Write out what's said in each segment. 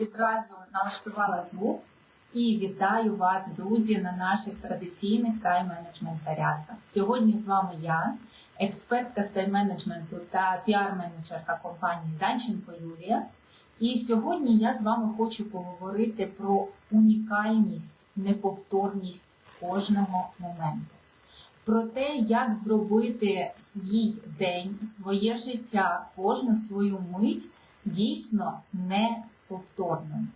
відразу налаштувала звук і вітаю вас, друзі, на наших традиційних тайм-менеджмент зарядках. Сьогодні з вами я, експертка з тайм-менеджменту та піар-менеджерка компанії Данченко Юлія. І сьогодні я з вами хочу поговорити про унікальність, неповторність кожного моменту. Про те, як зробити свій день, своє життя, кожну свою мить дійсно неповторним.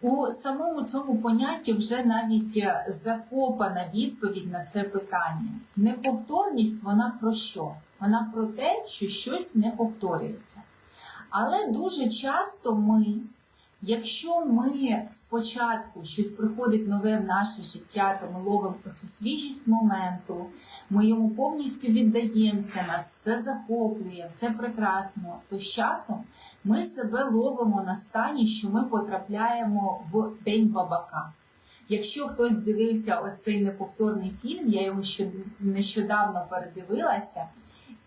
У самому цьому понятті вже навіть е, закопана відповідь на це питання. Неповторність вона про що? Вона про те, що щось не повторюється. Але дуже часто ми, якщо ми спочатку щось приходить нове в наше життя, то ми ловимо цю свіжість моменту, ми йому повністю віддаємося, нас все захоплює, все прекрасно, то з часом ми себе ловимо на стані, що ми потрапляємо в день бабака. Якщо хтось дивився ось цей неповторний фільм, я його нещодавно передивилася,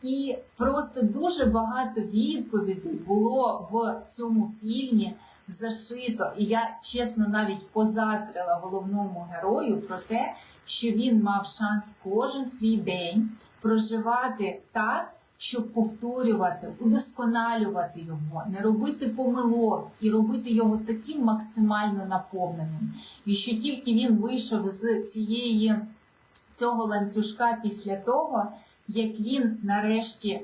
і просто дуже багато відповідей було в цьому фільмі зашито. І я чесно навіть позаздрила головному герою про те, що він мав шанс кожен свій день проживати так, щоб повторювати, удосконалювати його, не робити помилок і робити його таким максимально наповненим. І що тільки він вийшов з цієї цього ланцюжка після того, як він нарешті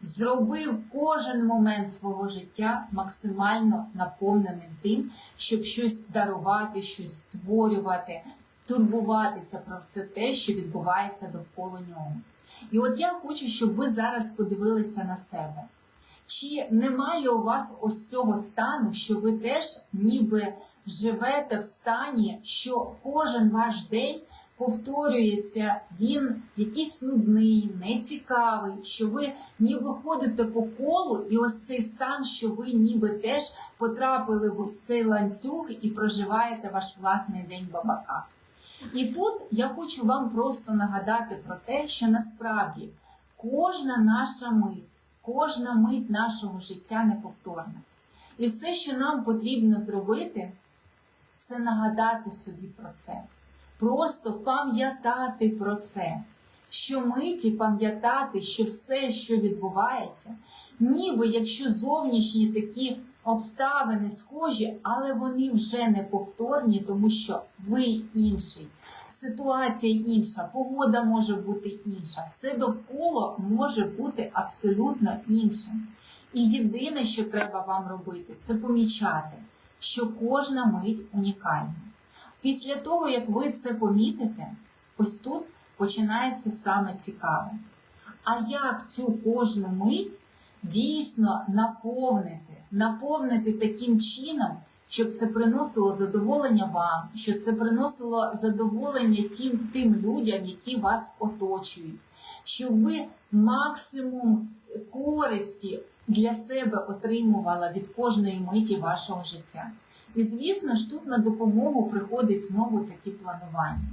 зробив кожен момент свого життя максимально наповненим тим, щоб щось дарувати, щось створювати, турбуватися про все те, що відбувається довкола нього. І от я хочу, щоб ви зараз подивилися на себе. Чи немає у вас ось цього стану, що ви теж ніби живете в стані, що кожен ваш день повторюється, він якийсь нудний, нецікавий, що ви ніби ходите по колу, і ось цей стан, що ви ніби теж потрапили в ось цей ланцюг і проживаєте ваш власний день бабака. І тут я хочу вам просто нагадати про те, що насправді кожна наша мить, кожна мить нашого життя неповторна. І все, що нам потрібно зробити, це нагадати собі про це. Просто пам'ятати про це. Щомиті пам'ятати, що все, що відбувається, ніби якщо зовнішні такі обставини схожі, але вони вже не повторні, тому що ви інший, ситуація інша, погода може бути інша, все довкола може бути абсолютно іншим. І єдине, що треба вам робити, це помічати, що кожна мить унікальна. Після того, як ви це помітите, ось тут починається саме цікаве. А як цю кожну мить дійсно наповнити, наповнити таким чином, щоб це приносило задоволення вам, щоб це приносило задоволення тим, тим людям, які вас оточують, щоб ви максимум користі для себе отримувала від кожної миті вашого життя. І, звісно ж, тут на допомогу приходить знову такі планування.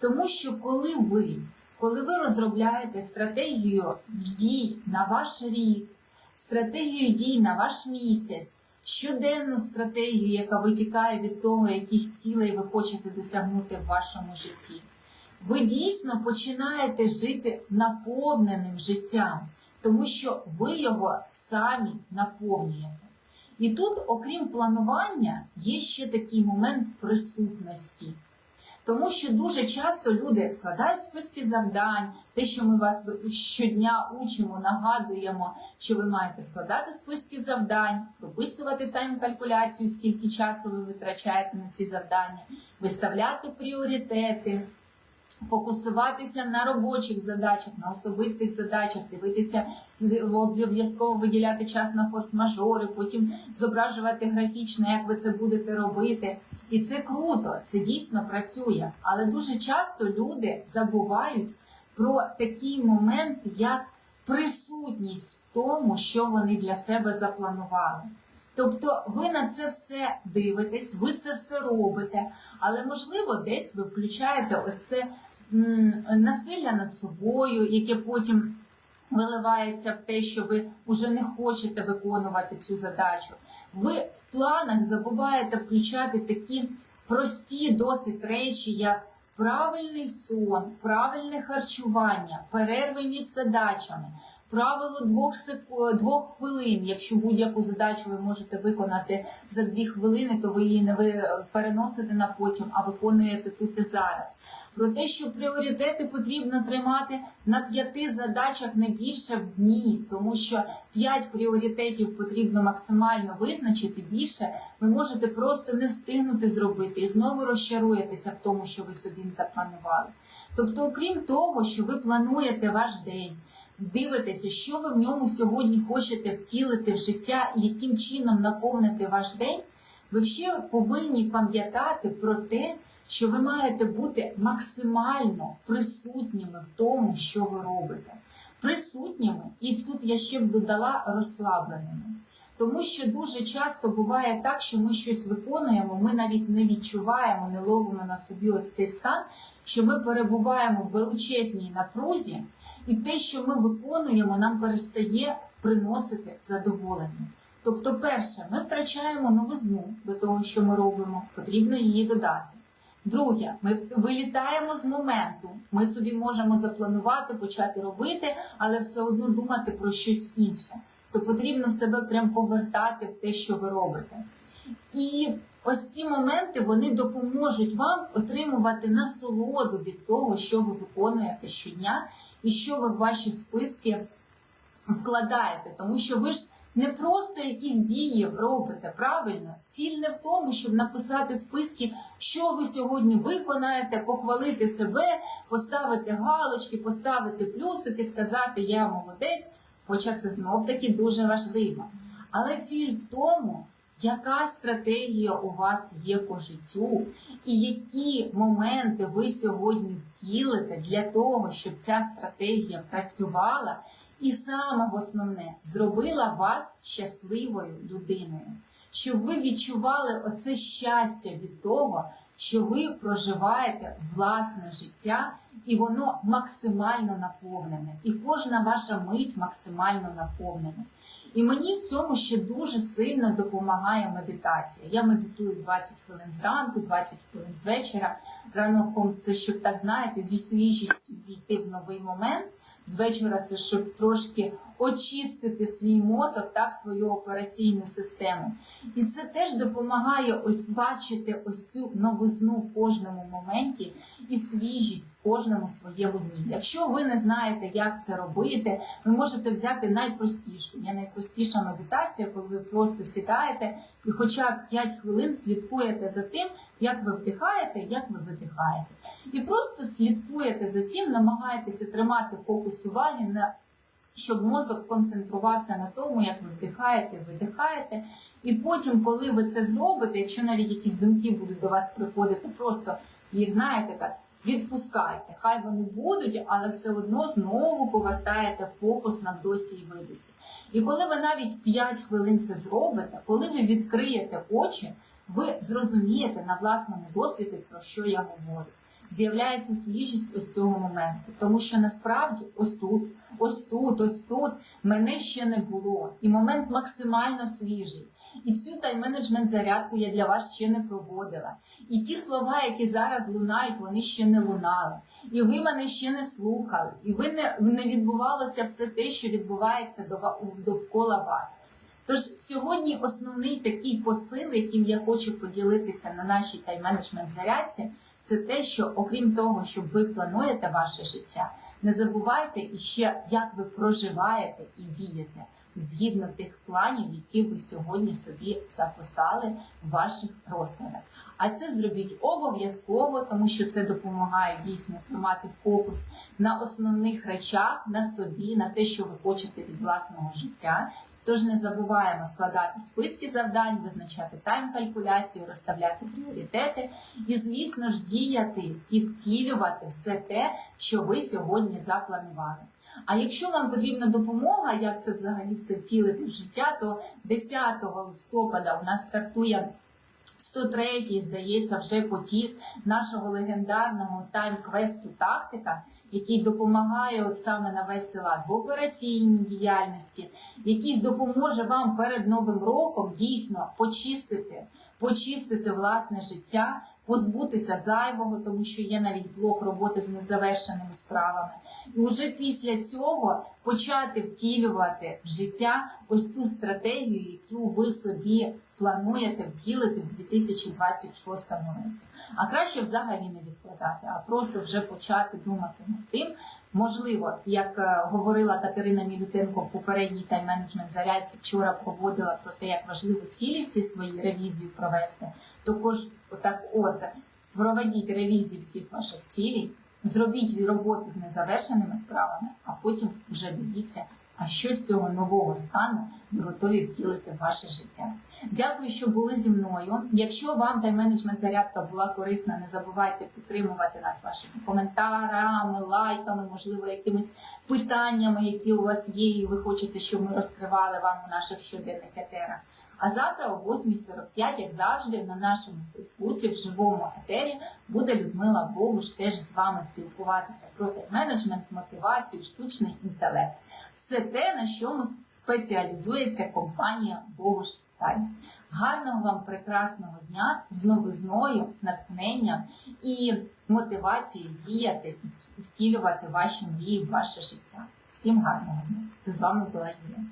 Тому що коли ви, коли ви розробляєте стратегію дій на ваш рік, стратегію дій на ваш місяць, щоденну стратегію, яка витікає від того, яких цілей ви хочете досягнути в вашому житті, ви дійсно починаєте жити наповненим життям, тому що ви його самі наповнюєте. І тут, окрім планування, є ще такий момент присутності. Тому що дуже часто люди складають списки завдань, те, що ми вас щодня учимо, нагадуємо, що ви маєте складати списки завдань, прописувати тайм-калькуляцію, скільки часу ви витрачаєте на ці завдання, виставляти пріоритети, фокусуватися на робочих задачах, на особистих задачах, дивитися, обов'язково виділяти час на форс-мажори, потім зображувати графічно, як ви це будете робити. І це круто, це дійсно працює. Але дуже часто люди забувають про такий момент, як присутність в тому, що вони для себе запланували. Тобто ви на це все дивитесь, ви це все робите, але можливо десь ви включаєте ось це насилля над собою, яке потім виливається в те, що ви вже не хочете виконувати цю задачу. Ви в планах забуваєте включати такі прості досить речі, як правильний сон, правильне харчування, перерви між задачами, правило двох, секу- двох хвилин. Якщо будь-яку задачу ви можете виконати за дві хвилини, то ви її не ви переносите на потім, а виконуєте тут і зараз. Про те, що пріоритети потрібно тримати на п'яти задачах не більше в дні, тому що п'ять пріоритетів потрібно максимально визначити більше. Ви можете просто не встигнути зробити і знову розчаруєтеся в тому, що ви собі запланували. Тобто, окрім того, що ви плануєте ваш день, дивитеся, що ви в ньому сьогодні хочете втілити в життя і яким чином наповнити ваш день, ви ще повинні пам'ятати про те, що ви маєте бути максимально присутніми в тому, що ви робите. Присутніми, і тут я ще б додала розслабленими. Тому що дуже часто буває так, що ми щось виконуємо, ми навіть не відчуваємо, не ловимо на собі ось цей стан, що ми перебуваємо в величезній напрузі, і те, що ми виконуємо, нам перестає приносити задоволення. Тобто, перше, ми втрачаємо новизну до того, що ми робимо, потрібно її додати. Друге, ми вилітаємо з моменту. Ми собі можемо запланувати, почати робити, але все одно думати про щось інше. То потрібно себе прям повертати в те, що ви робите. І ось ці моменти вони допоможуть вам отримувати насолоду від того, що ви виконуєте щодня, і що ви в ваші списки вкладаєте, тому що ви ж не просто якісь дії робите правильно. Ціль не в тому, щоб написати списки, що ви сьогодні виконаєте, похвалити себе, поставити галочки, поставити плюсики, сказати Я молодець. Хоча це знов таки дуже важливо. Але ціль в тому, яка стратегія у вас є по життю, і які моменти ви сьогодні втілите для того, щоб ця стратегія працювала, і саме основне зробила вас щасливою людиною, щоб ви відчували оце щастя від того, що ви проживаєте власне життя, і воно максимально наповнене, і кожна ваша мить максимально наповнена. І мені в цьому ще дуже сильно допомагає медитація. Я медитую 20 хвилин зранку, 20 хвилин з вечора. Це щоб так знаєте, зі свіжістю війти в новий момент. З вечора це щоб трошки очистити свій мозок, так свою операційну систему. І це теж допомагає ось бачити ось цю новизну в кожному моменті і свіжість в кожному своєму дні. Якщо ви не знаєте, як це робити, ви можете взяти найпростішу. Є найпростіша медитація, коли ви просто сідаєте і хоча б 5 хвилин слідкуєте за тим, як ви вдихаєте, як ви видихаєте. І просто слідкуєте за цим, намагаєтеся тримати фокус уваги на щоб мозок концентрувався на тому, як ви вдихаєте, видихаєте. І потім, коли ви це зробите, якщо навіть якісь думки будуть до вас приходити, просто їх знаєте так. Відпускайте, хай вони будуть, але все одно знову повертаєте фокус на досі і видисі. І коли ви навіть 5 хвилин це зробите, коли ви відкриєте очі, ви зрозумієте на власному досвіді, про що я говорю. З'являється свіжість ось цього моменту, тому що насправді ось тут, ось тут, ось тут мене ще не було, і момент максимально свіжий. І цю тайм-менеджмент зарядку я для вас ще не проводила. І ті слова, які зараз лунають, вони ще не лунали. І ви мене ще не слухали, і ви не, не відбувалося все те, що відбувається довкола вас. Тож сьогодні основний такий посил, яким я хочу поділитися на нашій тайм-менеджмент зарядці, це те, що окрім того, що ви плануєте ваше життя, не забувайте іще, як ви проживаєте і дієте згідно тих планів, які ви сьогодні собі записали в ваших розкладах. А це зробіть обов'язково, тому що це допомагає дійсно тримати фокус на основних речах, на собі, на те, що ви хочете від власного життя. Тож не забуваємо складати списки завдань, визначати тайм-калькуляцію, розставляти пріоритети і, звісно ж, діяти і втілювати все те, що ви сьогодні запланували. А якщо вам потрібна допомога, як це взагалі все втілити в життя, то 10 листопада у нас стартує 103-й, здається, вже потік нашого легендарного тайм-квесту тактика, який допомагає от саме навести лад в операційній діяльності, який допоможе вам перед новим роком дійсно почистити, почистити власне життя, позбутися зайвого, тому що є навіть блок роботи з незавершеними справами. І вже після цього почати втілювати в життя ось ту стратегію, яку ви собі плануєте втілити в 2026 році. А краще взагалі не відкладати, а просто вже почати думати над тим. Можливо, як е, говорила Катерина Мілютенко в попередній тайм-менеджмент зарядці, вчора проводила про те, як важливо цілі всі свої ревізії провести. Також отак, от проведіть ревізію всіх ваших цілей, зробіть роботу з незавершеними справами, а потім вже дивіться. А що з цього нового стану ви готові втілити в ваше життя? Дякую, що були зі мною. Якщо вам тайм-менеджмент зарядка була корисна, не забувайте підтримувати нас вашими коментарами, лайками, можливо, якимись питаннями, які у вас є, і ви хочете, щоб ми розкривали вам у наших щоденних етерах. А завтра о 8.45, як завжди, на нашому Фейсбуці в живому етері буде Людмила Богуш теж з вами спілкуватися про тайм-менеджмент, мотивацію, штучний інтелект. Все те, на чому спеціалізується компанія Богуш Тайм. Гарного вам прекрасного дня з новизною, натхненням і мотивацією діяти, втілювати ваші мрії ваше життя. Всім гарного дня! З вами була Юлія.